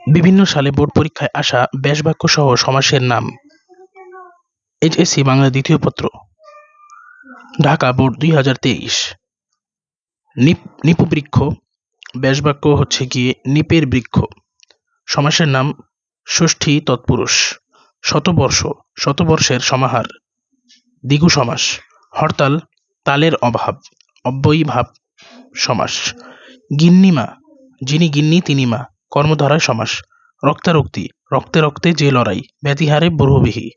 বিভিন্ন সালে বোর্ড পরীক্ষায় আসা ব্যাসবাক্য সহ সমাসের নাম। এইচএসসি বাংলা দ্বিতীয় পত্র। ঢাকা বোর্ড দুই হাজার তেইশ। নিপবৃক্ষ ব্যাসবাক্য হচ্ছে গিয়ে নিপের বৃক্ষ। সমাসের নাম ষষ্ঠী তৎপুরুষ। শতবর্ষ, শতবর্ষের সমাহার। দ্বিগু সমাস, হরতাল, তালের অভাব অব্যয়ী ভাব সমাস। গিন্নিমা, যিনি গিন্নি তিনি মা কর্মধারায় সমাস। রক্তারক্তি, রক্তে রক্তে যে লড়াই, ব্যতিহারে বহুব্রীহি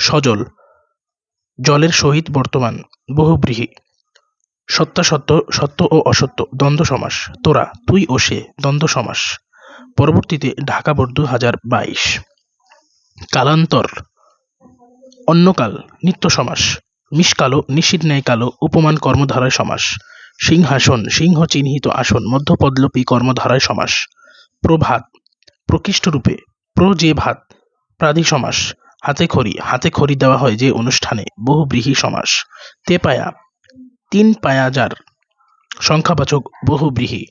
সজল, জলের সহিত বর্তমান, বহুব্রীহি। সত্যাসত্য সত্য ও অসত্য, দ্বন্দ্ব সমাস। তোরা, তুই ও সে, দ্বন্দ্ব সমাস। পরবর্তীতে ঢাকা বোর্ড দু হাজার বাইশ। কালান্তর অন্যকাল নিত্য সমাস। মিসকালো নিশীর ন্যায় কালো উপমান কর্মধারায় সমাস। সিংহাসন, সিংহ চিহ্নিত আসন, মধ্যপদলোপী কর্মধারায় সমাস। প্রভাত প্রকৃষ্টরূপে প্র যে ভাত প্রাধি সমাস, হাতে খড়ি হাতে খড়ি দেওয়া হয় যে অনুষ্ঠানে বহুব্রীহি সমাস, তে পায়া, তিন পায়া যার সংখ্যাবাচক বহুব্রীহি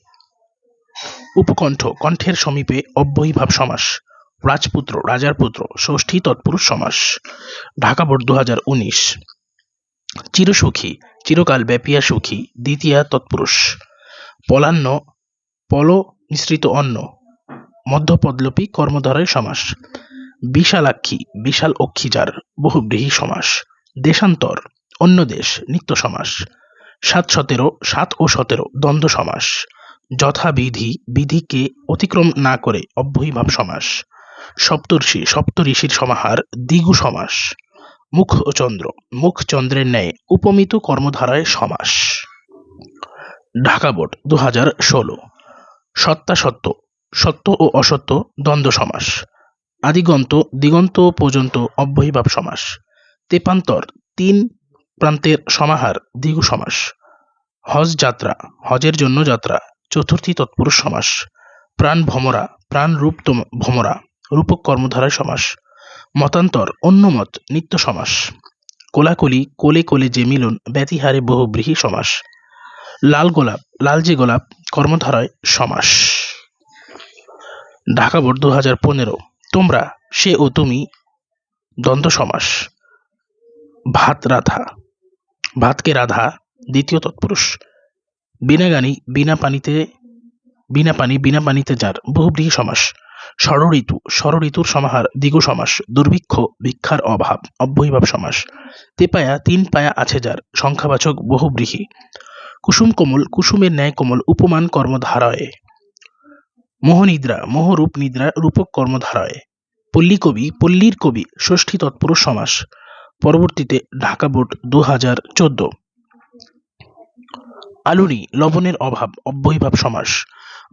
উপকণ্ঠ, কণ্ঠের সমীপে অব্যয়ীভাব সমাস, রাজপুত্র, রাজার পুত্র, ষষ্ঠী তৎপুরুষ সমাস, ঢাকা বোর্ড দু হাজার উনিশ। চিরসুখী, চিরকাল ব্যাপিয়া সুখী, দ্বিতীয়া তৎপুরুষ। পলান্ন, পল, মিশ্রিত অন্ন মধ্যপদলোপী কর্মধারায় সমাস। বিশালাক্ষী, বিশাল অক্ষিজার, বহুব্রীহি সমাস। দেশান্তর, অন্য দেশ, নিত্য সমাস। সাত সতেরো, সাত ও সতেরো, দ্বন্দ্ব সমাস। যথাবিধি, বিধিকে অতিক্রম না করে অব্যয়ীভাব সমাস। সপ্তর্ষি সপ্তঋষির সমাহার, দ্বিগু সমাস। মুখ ও চন্দ্র মুখ চন্দ্রের ন্যায় উপমিত কর্মধারায় সমাস। ঢাকা বোর্ড দু হাজার ষোলো সত্যাসত্য সত্য ও অসত্য দ্বন্দ্ব সমাস। আদিগন্ত, দিগন্ত পর্যন্ত অব্যয়ীভাব সমাস। তেপান্তর, তিন প্রান্তের সমাহার দ্বিগু সমাস। হজ যাত্রা, হজের জন্য যাত্রা, চতুর্থী তৎপুরুষ সমাস। প্রাণ ভমরা প্রাণ রূপ ভমরা রূপক কর্মধারায় সমাস। মতান্তর অন্যমত নিত্য সমাস। কোলাকুলি, কোলে কোলে যে মিলন, ব্যতিহারে বহুব্রীহি সমাস। লাল গোলাপ, লাল যে গোলাপ, কর্মধারায় সমাস। ঢাকা বোর্ড দু হাজার পনেরো। তোমরা, সে ও তুমি, দ্বন্দ্ব সমাস। ভাত রাধা। ভাতকে রাধা, দ্বিতীয় তৎপুরুষ। বিনা গানি, বিনা পানিতে, বিনা পানি, বিনা পানিতে যার বহুব্রীহি সমাস। ষড়ঋতু, ষড়ঋতুর সমাহার, দ্বিগু সমাস, দুর্ভিক্ষ, ভিক্ষার অভাব, অব্যয়ীভাব সমাস। তেপায়া তিন পায়া আছে যার সংখ্যাবাচক বহুব্রীহি কুসুম কোমল, কুসুমের ন্যায় কোমল, উপমান কর্মধারয়ে। মোহনিদ্রা মোহরূপ নিদ্রা রূপক কর্মধারয়ে। পল্লী কবি পল্লীর কবি, ষষ্ঠী তৎপুরুষ সমাস। পরবর্তীতে ঢাকা বোর্ড দু হাজার চোদ্দ। আলুনি লবণের অভাব, অব্যয়ীভাব সমাস।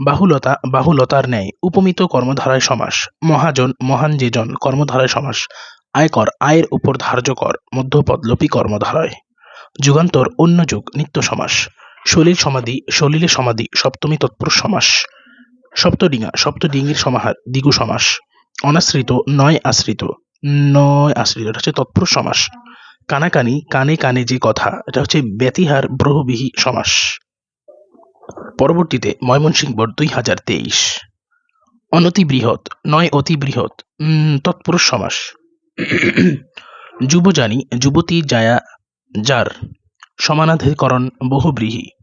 বাহুলতা, বাহুলতার ন্যায়, উপমিত কর্মধারায় সমাস। মহাজন মহান যেজন কর্মধারায় সমাস। আয়কর, আয়ের উপর ধার্য কর মধ্যপদ মধ্যপদলোপী কর্মধারায়। যুগান্তর অন্য যুগ নিত্য সমাস। সলিল সমাধি, সলিলে সমাধি, সপ্তমী তৎপুরুষ সমাস। সপ্তডিঙা সপ্তডিঙ্গির সমাহার দ্বিগু সমাস, অনাশ্রিত, নয় আশ্রিত নয় আশ্রিত, এটা হচ্ছে তৎপুরুষ সমাস। কানাকানি, কানে কানে যে কথা, এটা হচ্ছে ব্যতিহার ব্রহবিহী সমাস। পরবর্তীতে ময়মনসিংহ দুই হাজার তেইশ। অনতি বৃহৎ নয় অতি বৃহৎ তৎপুরুষ সমাস। যুবজানি যুবতী জায়া, যার সমানাধিকরণ বহুব্রীহি।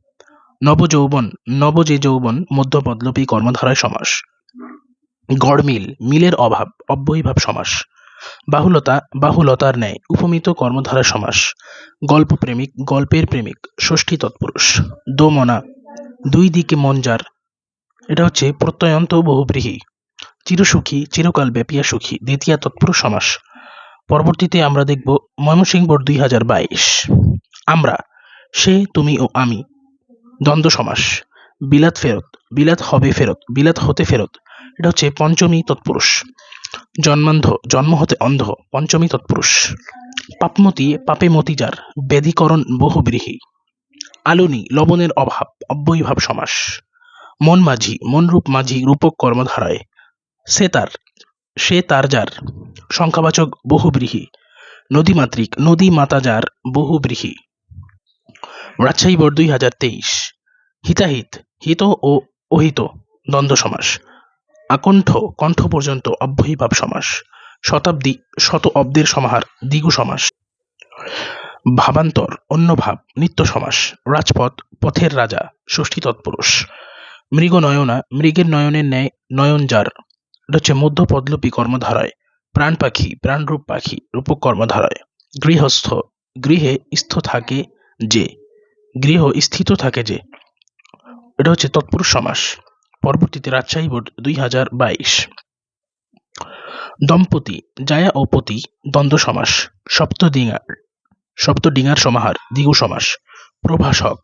নবযৌবন নব যে যৌবন মধ্যপদলোপী কর্মধারায় সমাস। গড়মিল, মিলের অভাব, অব্যয়ীভাব সমাস। বাহুলতা, বাহুলতার ন্যায় উপমিত কর্মধারা সমাস। গল্প প্রেমিক গল্পের প্রেমিক, ষষ্ঠী তৎপুরুষ। দোমনা, দুই দিকে মঞ্জার এটা হচ্ছে প্রত্যয়ন্ত বহুব্রীহি। চিরসুখী, চিরকাল ব্যাপিয়া সুখী, দ্বিতীয় তৎপুরুষ সমাস। পরবর্তীতে আমরা দেখব ময়মনসিংহ বোর্ড দুই হাজার বাইশ। আমরা, সে, তুমি ও আমি দ্বন্দ্ব সমাস। বিলাত ফেরত, বিলাত হবে ফেরত, বিলাত হতে ফেরত। এটা হচ্ছে পঞ্চমী তৎপুরুষ। জন্মান্ধ, জন্ম হতে অন্ধ, পঞ্চমী তৎপুরুষ। পাপমতি, পাপে মতিজার, ব্যাধিকরণ বহুব্রীহি। আলুনি, লবণের অভাব, অব্যয়ীভাব সমাস। মন মাঝি, মনরূপ মাঝি, রূপক কর্মধারায়। সে তার সে তার যার, সংখ্যাবাচক বহুব্রীহি। নদীমাতৃক নদী মাতা যার বহুব্রীহি। রাজশাহী বোর্ড দুই হাজার তেইশ। হিতাহিত, হিত ও অহিত দ্বন্দ্ব সমাস। আকণ্ঠ কণ্ঠ পর্যন্ত অব্যয়ীভাব সমাস। শতাব্দী, শত অব্দের সমাহার দ্বিগু সমাস। ভাবান্তর, অন্য ভাব, নিত্য সমাস। রাজপথ, পথের রাজা, ষষ্ঠী তৎপুরুষ। মৃগ নয়না, মৃগের নয়নের ন্যায় নয়ন যার। হচ্ছে মধ্য কর্মধারায়। প্রাণ পাখি, প্রাণরূপ পাখি, রূপক কর্মধারায়। গৃহস্থ, গৃহে স্থ থাকে যে। গৃহ স্থিত থাকে যে। এটা হচ্ছে তৎপুরুষ সমাস। পরবর্তীতে রাজশাহী বোর্ড দুই হাজার বাইশ। দম্পতি, জায়া ও পতি, দ্বন্দ্ব সমাস, সপ্তডিঙার সপ্তডিঙার সমাহার, দ্বিগু সমাস, প্রভাষক,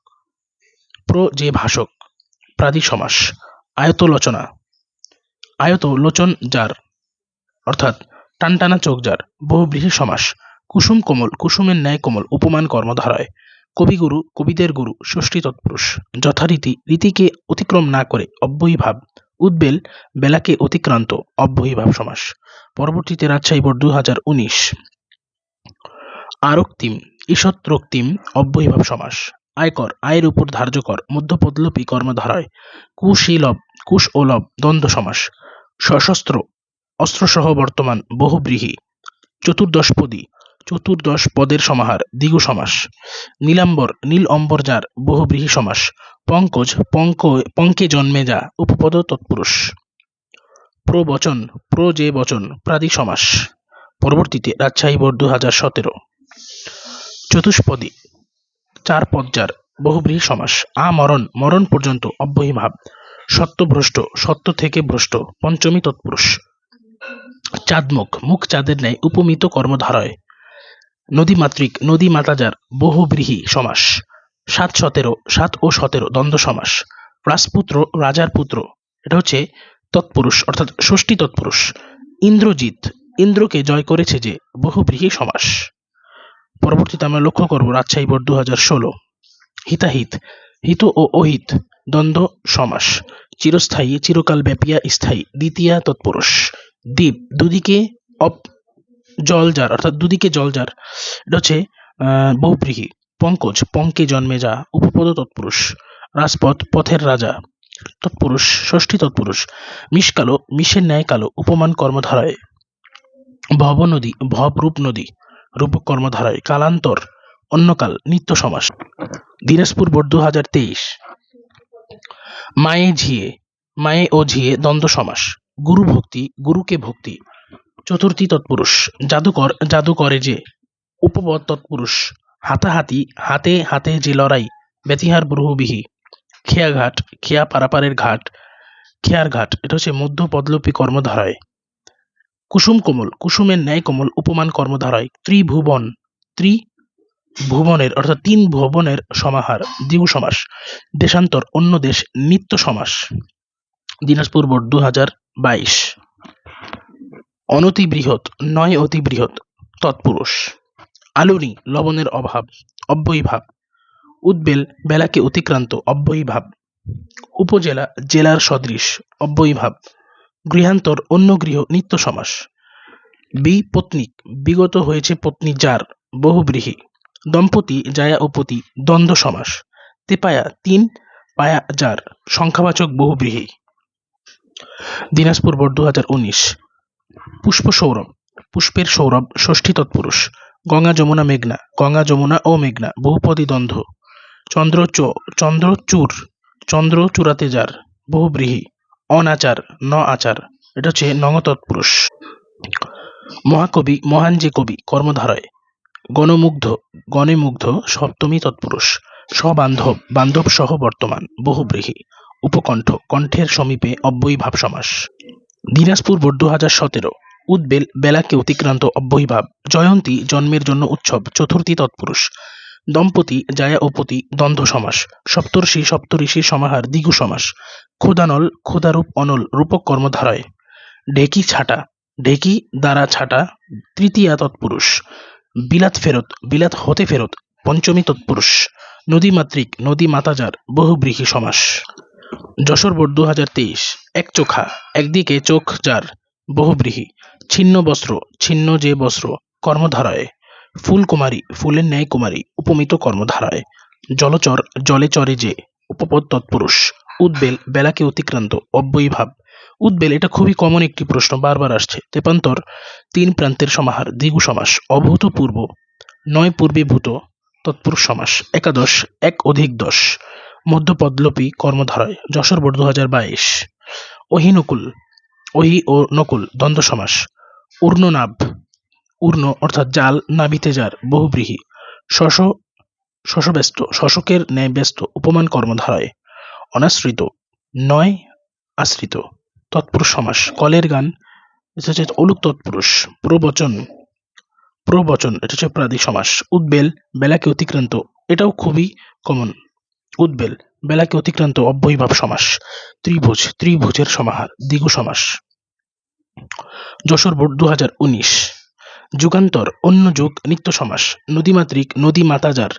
প্র যে ভাষক, প্রাদি সমাস, আয়তলোচনা আয়ত লোচন যার, অর্থাৎ টানটানা চোখ যার বহুব্রীহি সমাস, কুসুম কোমল, কুসুমের ন্যায় কোমল, উপমান কর্মধারায়। কবিগুরু, কবিদের গুরু, ষষ্ঠী তৎপুরুষ। যথারীতি রীতিকে অতিক্রম না করে অব্যয়ীভাব, উদ্বেল, বেলাকে অতিক্রান্ত, অব্যয়ীভাব সমাস। পরবর্তীতে রাজশাহী বোর্ড দু হাজার উনিশ। আরক্তিম ঈষৎরক্তিম অব্যয়ীভাব সমাস। আয়কর, আয়ের উপর ধার্য কর, মধ্যপদলোপী কর্মধারায় কুশীলব কুশ ও লব দ্বন্দ্ব সমাস। সশস্ত্র, অস্ত্রসহ বর্তমান বহুব্রীহি চতুর্দশপদী চতুর্দশ পদের সমাহার, দ্বিগু সমাস। নীলাম্বর, নীল অম্বর যার বহুব্রীহি সমাস। পঙ্কজ, পঙ্ক, পঙ্কে জন্মে যা উপপদ তৎপুরুষ। প্রবচন প্র যে বচন, প্রাদি সমাস। পরবর্তীতে রাজশাহী বোর্ড দু হাজার সতেরো। চতুষ্পদী, চার পদ্মার বহুব্রীহি সমাস। আমরণ মরণ পর্যন্ত অব্যয়ীভাব। সত্যভ্রষ্ট, সত্য থেকে ভ্রষ্ট, পঞ্চমী তৎপুরুষ। চাঁদমুখ, মুখ চাঁদের ন্যায় উপমিত কর্মধারয়। নদীমাতৃক নদী মাতাজার বহুব্রীহি সমাস। সাত সতেরো, সাত ও সতেরো দ্বন্দ্ব সমাস। রাজপুত্র, রাজার পুত্র, এটা হচ্ছে তৎপুরুষ, অর্থাৎ ষষ্ঠী তৎপুরুষ। ইন্দ্রজিৎ, ইন্দ্রকে জয় করেছে যে বহুব্রীহি সমাস। পরবর্তীতে আমরা লক্ষ্য করব রাজশাহী বোর্ড দু হাজার ষোলো। হিতাহিত, হিত ও অহিত দ্বন্দ্ব সমাস। চিরস্থায়ী চিরকাল ব্যাপিয়া স্থায়ী, দ্বিতীয়া তৎপুরুষ। দ্বীপ দুদিকে জল যার অর্থাৎ দুদিকে জল যার এটা হচ্ছে বহুব্রীহি পঙ্কজ, পঙ্কে জন্মে যা উপপদ তৎপুরুষ, রাজপথ পথের রাজা, তৎপুরুষ, ষষ্ঠী তৎপুরুষ মিশকালো মিশের ন্যায় কালো উপমান কর্মধারায় ভব নদী ভবরূপ নদী রূপক কর্মধারায়, কালান্তর অন্যকাল নিত্য সমাস। দিনাজপুর বোর্ড দু হাজার তেইশ। মায়ে ঝিয়ে, মায়ে ও ঝিয়ে দ্বন্দ্ব সমাস। গুরু ভক্তি, গুরুকে ভক্তি চতুর্থী তৎপুরুষ। জাদুকর জাদু করে যে উপপদ তৎপুরুষ। হাতাহাতি, হাতে হাতে যে লড়াই, ব্যতিহার বহুবিহী খেয়াঘাট, খেয়া পারাপারের ঘাট, খেয়ার ঘাট, এটা হচ্ছে মধ্য পদলোপী কর্মধারায়। কুসুম কোমল, কুসুমের ন্যায় কোমল উপমান কর্মধারায়। ত্রিভুবন, ত্রি ভুবনের, অর্থাৎ তিন ভুবনের সমাহার, দ্বিগু সমাস। দেশান্তর, অন্য দেশ, নিত্য সমাস। দিনাজপুর বোর্ড দু হাজার বাইশ। অনতি বৃহৎ নয় অতি বৃহৎ তৎপুরুষ। আলুনি লবণের অভাব অব্যয়ীভাব উদ্বেল, বেলাকে অতিক্রান্ত অব্যয়ীভাব উপজেলা, জেলার সদৃশ অব্যয়ীভাব গৃহান্তর, অন্য গৃহ, নিত্য সমাস। বি, পত্নিক, বিগত হয়েছে পত্নী যার, বহুব্রীহি। দম্পতি, জায়া ও পতি, দ্বন্দ্ব সমাস। তেপায়া, তিন, পায়া যার, সংখ্যাবাচক বহুব্রীহি। দিনাজপুর বোর্ড দু হাজার উনিশ। পুষ্প সৌরভ, পুষ্পের সৌরভ, ষষ্ঠী তৎপুরুষ, গঙ্গা যমুনা মেঘনা, গঙ্গা যমুনা ও মেঘনা, বহুপদী দ্বন্দ্ব, চন্দ্র চ চন্দ্রচূর চন্দ্র চূড়াতে যার, বহুব্রীহি, অনাচার, ন আচার, এটা হচ্ছে নঙ তৎপুরুষ। মহাকবি, মহান যে কবি, কর্মধারায়, গণমুগ্ধ গণে মুগ্ধ সপ্তমী তৎপুরুষ সবান্ধব বান্ধব সহ বর্তমান, বহুব্রীহি, উপকণ্ঠ, কণ্ঠের সমীপে অব্যয়ীভাব সমাস দিনাজপুর বোর্ড দু হাজার সতেরো। উদ্বেল, বেলাকে অতিক্রান্ত অব্যয়ীভাব জয়ন্তী জন্মের জন্য উৎসব, চতুর্থী তৎপুরুষ। দম্পতি, জায়া ও পতি, দ্বন্দ্ব সমাস। সপ্তর্ষি, সপ্তঋষি সমাহার দ্বিগু সমাস। ক্ষুদানল, ক্ষুদারূপ অনল, রূপক কর্মধারায়। ঢেকি ছাটা। ঢেকি, দ্বারা ছাটা, তৃতীয়া তৎপুরুষ। বিলাত ফেরত, বিলাত হতে ফেরত, পঞ্চমী তৎপুরুষ। নদীমাতৃক নদী মাতাজার বহুব্রীহি সমাস। যশোর বোর্ড দু হাজার তেইশ, এক চোখা, একদিকে চোখ যার, বহুব্রীহি, ছিন্ন বস্ত্র, ছিন্ন যে বস্ত্র, কর্মধারায়, ফুলকুমারী, ফুলের ন্যায় কুমারী, উপমিত কর্মধারায়, জলচর, জলে চরে যে, উপপদ তৎপুরুষ, উদ্বেল, বেলাকে অতিক্রান্ত অব্যয়ীভাব উদ্বেল এটা খুবই কমন একটি প্রশ্ন বারবার আসছে, তেপান্তর, তিন প্রান্তের সমাহার, দ্বিগু সমাস অভূতপূর্ব নয় পূর্বে ভূত, তৎপুরুষ সমাস, একাদশ, এক অধিক দশ মধ্যপদলোপী কর্মধারয় যশোর বোর্ড দু হাজার বাইশ। অহিনকুল অহি ও নকুল, দ্বন্দ্ব সমাস, উর্ণনাভ, উর্ণ অর্থাৎ জাল নাবিতে যার বহুব্রীহি, শশ, শশব্যস্ত, শশকের ন্যায় ব্যস্ত উপমান কর্মধারয় অনাশ্রিত, নয় আশ্রিত, তৎপুরুষ সমাস, কলের গান, এটা হচ্ছে অলুক তৎপুরুষ, প্রবচন প্রবচন, এটা হচ্ছে প্রাদি সমাস, উদ্বেল, বেলাকে অতিক্রান্ত, এটাও খুবই কমন উদ্বেল, বেলাকে অতিক্রান্ত অব্যয়ীভাব সমাস, ত্রিভুজ, ত্রিভুজের সমাহার, দ্বিগু সমাস। যশোর বোর্ড দু হাজার উনিশ, যুগান্তর, অন্য যুগ, নিত্য সমাস, নদীমাতৃক, নদী মাতাজার,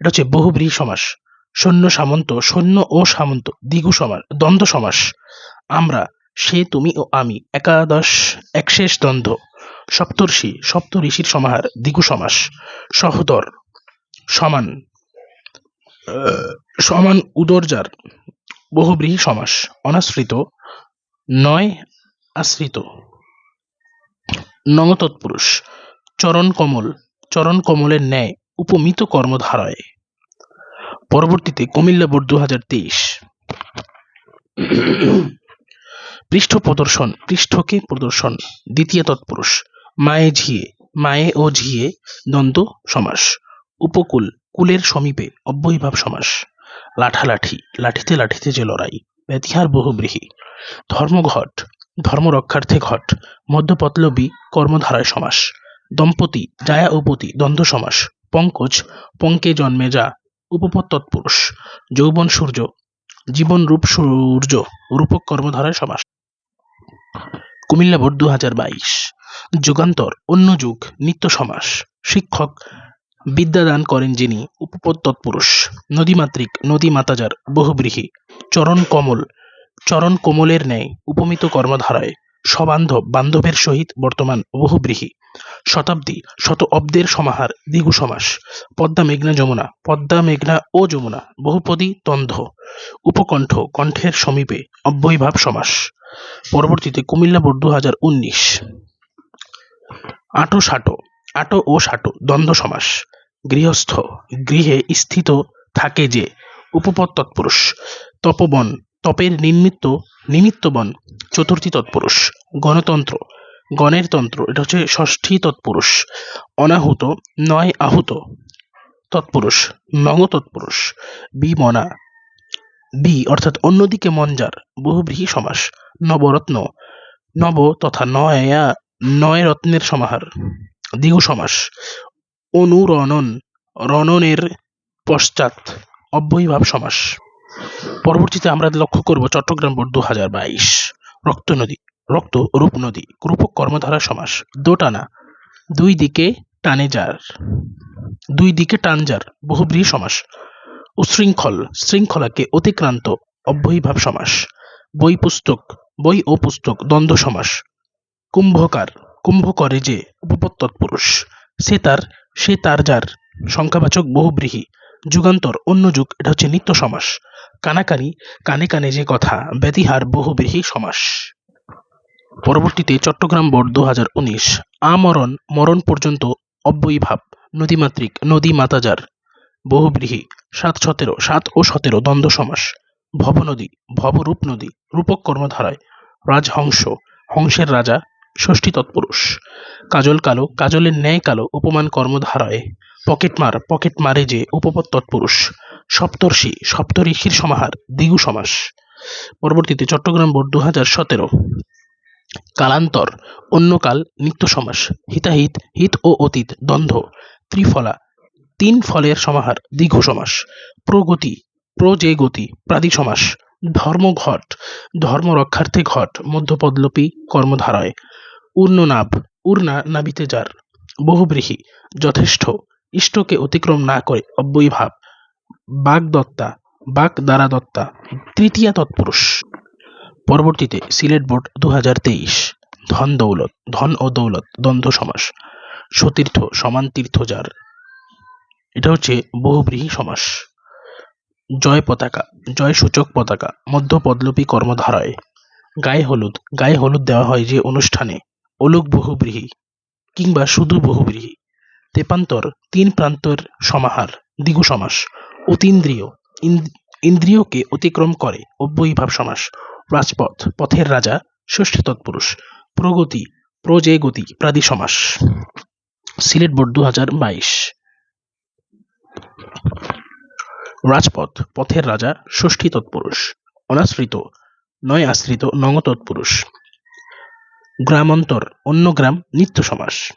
এটা হচ্ছে বহুব্রীহি সমাস, সৈন্য সামন্ত, সৈন্য ও সামন্ত, দ্বিগু সমাস, দ্বন্দ্ব সমাস, আমরা, সে, তুমি ও আমি, একাদশ, একশেষ দ্বন্দ্ব, সপ্তর্ষি সপ্ত ঋষির সমাহার, দ্বিগু সমাস, সহদর, সমান সমান উদরজার বহুব্রীহি সমাস, অনাশ্রিত, নয় আশ্রিত। নঙতৎপুরুষ, চরণ কমল, চরণ কমলের ন্যায় উপমিত কর্মধারায়। পরবর্তীতে কুমিল্লা বোর্ড দু হাজার তেইশ। পৃষ্ঠ প্রদর্শন, পৃষ্ঠকে প্রদর্শন, দ্বিতীয় তৎপুরুষ, মায়ে ঝিয়ে, মায়ে ও ঝিয়ে, দ্বন্দ্ব, সমাস, উপকূল কুলের সমীপে অব্যয়ীভাব সমাস। লাঠালাঠি, লাঠিতে লাঠিতে যে লড়াই, ব্যতিহার বহুব্রীহি। ধর্মঘট ধর্ম রক্ষার্থে ঘট মধ্যপতলবী কর্মধারায় সমাস। দম্পতি, জায়া ও পতি, দ্বন্দ্ব সমাস। পঙ্কজ, পঙ্কে জন্মে যা, উপপদ তৎপুরুষ। যৌবন সূর্য, জীবন রূপ সূর্য, রূপক কর্মধারায় সমাস। কুমিল্লা বোর্ড দু হাজার বাইশ। যুগান্তর, অন্য যুগ, নিত্য সমাস। শিক্ষক বিদ্যাদান করেন যিনি উপপদ তৎপুরুষ, নদীমাতৃক নদী মাতাজার বহুব্রীহি, চরণ কমল, চরণ কোমলের ন্যায় উপমিত কর্মধারায় সবান্ধব বান্ধবের সহিত বর্তমান বহুব্রীহি, শতাব্দী শত অব্দের সমাহার, দ্বিগু সমাস, পদ্মা মেঘনা যমুনা, পদ্মা মেঘনা ও যমুনা, বহুপদী তন্ধ উপকণ্ঠ কণ্ঠের সমীপে অব্যয়ীভাব সমাস, পরবর্তীতে কুমিল্লা বোর্ড দু হাজার উনিশ। আটো সাটো, আটো ও সাটো, দ্বন্দ্ব সমাস গৃহস্থ, গৃহে স্থিত থাকে যে উপপদ তৎপুরুষ, তপবন, তপের নিমিত্ত নিমিত্তবন, চতুর্থী তৎপুরুষ, গণতন্ত্র, গণের তন্ত্র, এটা হচ্ছে ষষ্ঠী তৎপুরুষ, অনাহুত, নয় আহুত তৎপুরুষ নঙ তৎপুরুষ বিমনা বি অর্থাৎ অন্যদিকে মঞ্জার বহুব্রীহি সমাস, নবরত্ন, নব তথা নয়া, নয় রত্নের সমাহার, দ্বিগু সমাস অনুরণন, রণনের পশ্চাৎ অব্যয়ীভাব সমাস। পরবর্তীতে আমরা লক্ষ্য করব চট্টগ্রাম বোর্ড দু হাজার বাইশ, রক্ত নদী, রক্ত রূপ নদী রূপক কর্মধারা সমাস, দোটানা, দুই দিকে টানে যার দুই দিকে টান যার বহুব্রীহি সমাস উশৃঙ্খল শৃঙ্খলাকে অতিক্রান্ত অব্যয়ীভাব সমাস, বই পুস্তক, বই ও পুস্তক দ্বন্দ্ব সমাস, কুম্ভকার কুম্ভ করে যে উপপদ তৎপুরুষ সে তার সে তার যার। সংখ্যাবাচক বহুব্রীহি। যুগান্তর, অন্য যুগ, এটা হচ্ছে নিত্য সমাস। কানাকানি, কানে কানে যে কথা, ব্যতিহার, বহুব্রীহি সমাস। পরবর্তীতে চট্টগ্রাম বোর্ড দু হাজার উনিশ। আমরণ, মরণ পর্যন্ত অব্যয়ীভাব নদীমাতৃক নদী মাতাজার বহুব্রীহি, সাত সতেরো, সাত ও সতেরো দ্বন্দ্ব সমাস। ভবনদী ভবরূপ নদী রূপক কর্মধারায়। রাজহংস, হংসের রাজা ষষ্ঠী তৎপুরুষ। কাজল কালো, কাজলের ন্যায় কালো উপমান কর্মধারায়। পকেটমার পকেট মারে যে উপপদ তৎপুরুষ। সপ্তর্ষি সপ্তঋষির সমাহার দ্বিগু সমাস। পরবর্তীতে চট্টগ্রাম বোর্ড দু হাজার সতেরো। কালান্তর, অন্যকাল নিত্য সমাস। হিতাহিত, হিত ও অতীত, দ্বন্দ্ব, ত্রিফলা, তিন ফলের সমাহার দীর্ঘ সমাস। প্রগতি প্র যে গতি প্রাদি সমাস। ধর্মঘট ধর্ম রক্ষার্থে ঘট, মধ্যপদলোপী কর্মধারায়। উর্ণনাভ, উর্ণা নাবিতে যার। বহুব্রীহি যথেষ্ট ইষ্টকে অতিক্রম না করে অব্যয়ীভাব। বাগদত্তা বাক দ্বারা দত্তা তৃতীয়া তৎপুরুষ। পরবর্তীতে সিলেট বোর্ড দু হাজার তেইশ। ধন দৌলত, ধন ও দৌলত, দ্বন্দ্ব সমাস। সতীর্থ সমান তীর্থ যার। এটা হচ্ছে বহুব্রীহি সমাস। জয় পতাকা, জয় সূচক পতাকা মধ্য পদলোপী কর্মধারায়। গায়ে হলুদ গায়ে হলুদ দেওয়া হয় যে অনুষ্ঠানে। অলোক বহুব্রীহি, কিংবা শুধু বহুব্রীহি। তেপান্তর, তিন প্রান্তর সমাহার দ্বিগু সমাস। অতীন্দ্রিয় ইন্দ্রিয়কে অতিক্রম করে অব্যয়ীভাব সমাস। রাজপথ, পথের রাজা, ষষ্ঠী তৎপুরুষ। প্রগতি প্রজে গতি প্রাদি সমাস। সিলেট বোর্ড দু হাজার বাইশ। রাজপথ, পথের রাজা ষষ্ঠী তৎপুরুষ, অনাশ্রিত, নয় আশ্রিত নং তৎপুরুষ। গ্রামান্তর, অন্য গ্রাম, নিত্য সমাস।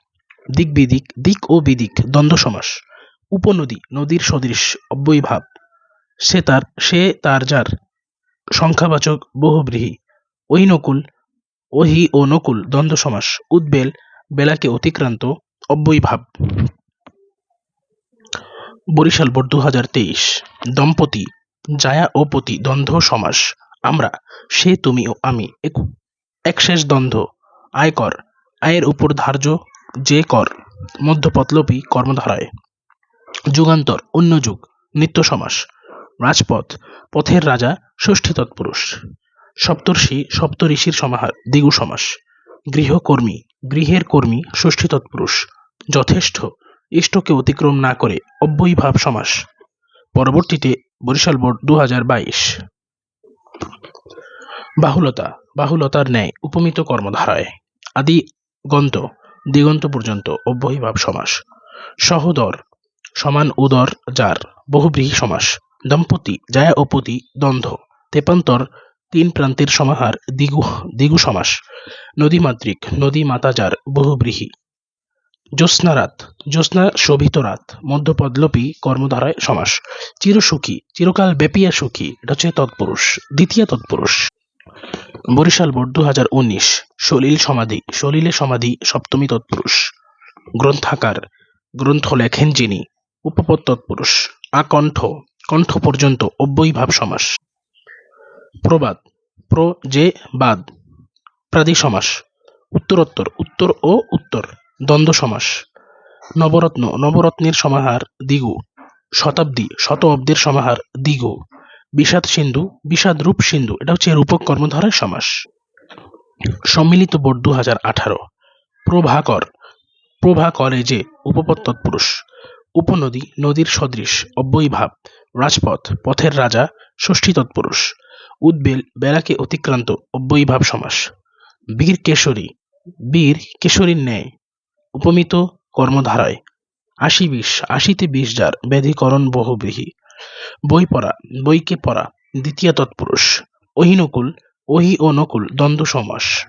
দিক বিদিক, দিক ও বিদিক, দ্বন্দ্ব সমাস। উপনদী, নদীর সদৃশ, অব্যয়ীভাব। সে তার সে তার যার। সংখ্যাবাচক, বহুব্রীহি। ওই নকুল, ওহি ও নকুল, দ্বন্দ্ব সমাস। উদ্বেল, বেলাকে অতিক্রান্ত, অব্যয়ীভাব। বরিশাল বোর্ড দু দম্পতি, জায়া ও পতি দ্বন্দ্ব সমাস। আমরা, সে, তুমি ও আমি এক- একশেষ দ্বন্দ্ব। আয়কর আয়ের উপর ধার্য যে কর মধ্যপতলোপী কর্মধারায়। যুগান্তর, অন্য যুগ, নিত্য সমাস। রাজপথ, পথের রাজা, ষষ্ঠী তৎপুরুষ। সপ্তর্ষি, সপ্তঋষির সমাহার, দ্বিগু সমাস। গৃহকর্মী, গৃহের কর্মী, ষষ্ঠী তৎপুরুষ। যথেষ্ট ইষ্টকে অতিক্রম না করে অব্যয়ীভাব সমাস। পরবর্তীতে বরিশাল বোর্ড দু হাজার বাইশ। বাহুলতা, বাহুলতার ন্যায় উপমিত কর্মধারায়। আদি গন্ত, দিগন্ত পর্যন্ত অব্যয়ীভাব সমাস। সহোদর, সমান উদর যার, বহুব্রীহি সমাস। দম্পতি, জায়া ও পতি, দ্বন্দ্ব। তেপান্তর, তিন প্রান্তের সমাহার দ্বিগু দ্বিগু সমাস। নদীমাতৃক নদী মাতা যার, বহুব্রীহি। জ্যোৎস্নারাত জ্যোৎস্না শোভিত রাত, মধ্যপদলোপী কর্মধারায় সমাস। চিরসুখী চিরকাল ব্যাপিয়া সুখী, এটা হচ্ছে তৎপুরুষ, দ্বিতীয় তৎপুরুষ। বরিশাল বোর্ড দু হাজার উনিশ, সলিল সমাধি, সলিলে সমাধি সপ্তমী তৎপুরুষ। গ্রন্থাকার গ্রন্থ লেখেন যিনি, উপপদ তৎপুরুষ। আকণ্ঠ কণ্ঠ পর্যন্ত অব্যয়ীভাব সমাস। প্রবাদ প্র যে বাদ প্রাদি সমাস। উত্তরোত্তর, উত্তর ও উত্তর। দ্বন্দ্ব সমাস। নবরত্ন, নবরত্নের সমাহার দ্বিগু শতাব্দী শত অব্দের সমাহার দ্বিগু বিষাদ সিন্ধু, বিষাদ রূপ সিন্ধু, এটা হচ্ছে রূপক কর্মধারায় সমাস। সম্মিলিত বোর্ড দু হাজার আঠারো। প্রভাকর, প্রভাকরে যে উপপদ তৎপুরুষ। উপনদী, নদীর সদৃশ, অব্যয়ীভাব, রাজপথ, পথের রাজা, ষষ্ঠী তৎপুরুষ। উদ্বেল, বেলাকে অতিক্রান্ত, অব্যয়ীভাব সমাস। বীর কেশরী, বীর কেশরীর ন্যায়। উপমিত কর্মধারায়। আশি বিশ, আশিতে বিশ যার ব্যাধিকরণ বহুব্রীহি। বই পড়া, বইকে পড়া, দ্বিতীয় তৎপুরুষ। অহিনকুল অহি ও নকুল, দ্বন্দ্ব সমাস।